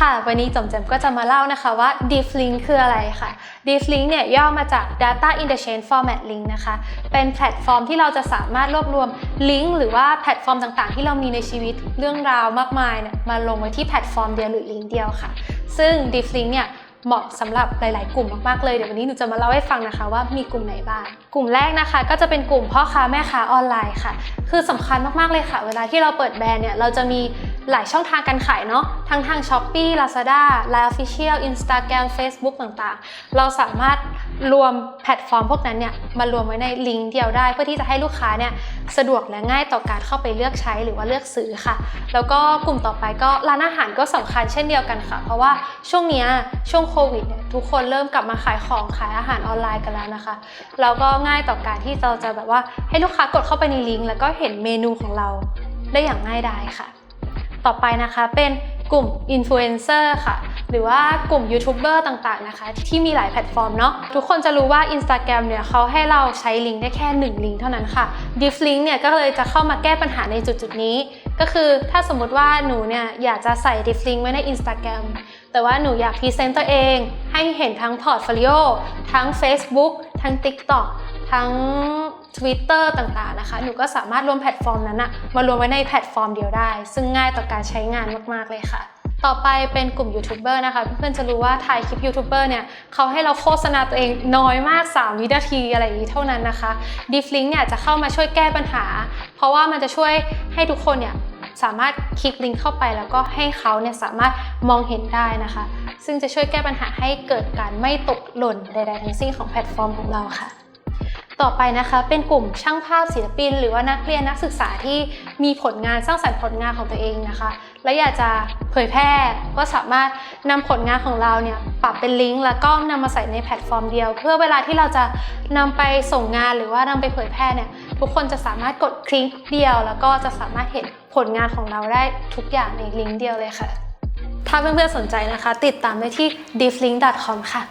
ค่ะ วันนี้จอมแจมก็จะมาเล่านะคะว่า Deep Link คืออะไรค่ะ Deep Link เนี่ยย่อมาจาก Data Interchange Format Link นะคะ เป็นแพลตฟอร์มที่เราจะสามารถรวบรวมลิงก์หรือว่าแพลตฟอร์มต่างๆ ที่เรามีในชีวิตเรื่องราวมากมายเนี่ยมาลงไว้ที่แพลตฟอร์มเดียวหรือลิงก์เดียวค่ะ ซึ่ง Deep Link เนี่ยเหมาะสำหรับหลาย ๆ กลุ่มมาก ๆ เลย เดี๋ยววันนี้หนูจะมาเล่าให้ฟังนะคะว่ามีกลุ่มไหนบ้าง กลุ่มแรกนะคะ ก็จะเป็นกลุ่มพ่อค้าแม่ค้าออนไลน์ค่ะ คือสำคัญมาก ๆ เลยค่ะ เวลาที่เราเปิดแบรนด์เนี่ย เราจะมี หลายช่องทางการขายเนาะทั้งทาง s h อ p e e Lazada Line Official Instagram Facebook ต่างๆ เราสามารถรวมแพลตฟอร์มพวกนั้นเนี่ยมารวมไว้ในลิงก์เดียวได้ เพื่อที่จะให้ลูกค้าเนี่ยสะดวกและง่ายต่อการเข้าไปเลือกใช้หรือว่าเลือกซื้อค่ะ แล้วก็กลุ่มต่อไปก็ร้านอาหารก็สำคัญเช่นเดียวกันค่ะ เพราะว่าช่วงนี้ช่วงโควิดเนี่ยทุกคนเริ่มกลับมาขายของขายอาหารออนไลน์กันแล้วนะคะแล้วก็ง่ายต่อการที่เราจะแบบว่าให้ลูกค้ากดเข้าไปในลิงก์แล้วก็เห็นเมนูของเราได้อย่างง่ายดายค่ะ ต่อไปนะคะ เป็นกลุ่มอินฟลูเอนเซอร์ค่ะ หรือว่ากลุ่มยูทูบเบอร์ต่างๆนะคะ ที่มีหลายแพลตฟอร์มเนาะทุกคนจะรู้ว่า Instagram เนี่ยเขาให้เราใช้ลิงก์ได้แค่ 1 ลิงก์เท่านั้นค่ะ Div Link เนี่ยก็เลยจะเข้ามาแก้ปัญหาในจุดๆนี้ ก็คือถ้าสมมติว่าหนูเนี่ยอยากจะใส่ Div Link ไว้ใน Instagram แต่ว่าหนูอยากพรีเซนต์ตัวเอง ให้เห็นทั้งพอร์ตโฟลิโอทั้ง Facebook ทั้ง TikTok ทั้ง Twitter ต่างๆนะคะ หนูก็สามารถรวมแพลตฟอร์มนั้นอะมารวมไว้ในแพลตฟอร์มเดียวได้ ซึ่งง่ายต่อการใช้งานมากๆเลยค่ะ ต่อไปเป็นกลุ่มยูทูบเบอร์นะคะ เพื่อนๆจะรู้ว่าถ่ายคลิปยูทูบเบอร์เนี่ยเขาให้เราโฆษณาตัวเองน้อยมาก 3 วินาทีอะไรอย่างนี้เท่านั้นนะคะ d e f l i n k เนี่ยจะเข้ามาช่วยแก้ปัญหา เพราะว่ามันจะช่วยให้ทุกคนเนี่ยสามารถคลิกลิงก์เข้าไปแล้วก็ให้เขาเนี่ยสามารถมองเห็นได้นะคะ ซึ่งจะช่วยแก้ปัญหาให้เกิดการไม่ตกหล่นใดๆทั้งสิ้นของแพลตฟอร์มของเราค่ะ ต่อไปนะคะเป็นกลุ่มช่างภาพศิลปิน หรือว่านักเรียนนักศึกษาที่มีผลงานสร้างสรรค์ผลงานของตัวเองนะคะ และอยากจะเผยแพร่ก็สามารถนำผลงานของเราเนี่ยปรับเป็นลิงก์แล้วก็นำมาใส่ในแพลตฟอร์มเดียว เพื่อเวลาที่เราจะนำไปส่งงานหรือว่านำไปเผยแพร่เนี่ยทุกคนจะสามารถกดคลิกเดียว แล้วก็จะสามารถเห็นผลงานของเราได้ทุกอย่างในลิงก์เดียวเลยค่ะ ถ้าเพื่อนๆสนใจนะคะ ติดตามได้ที่ difflink.com ค่ะ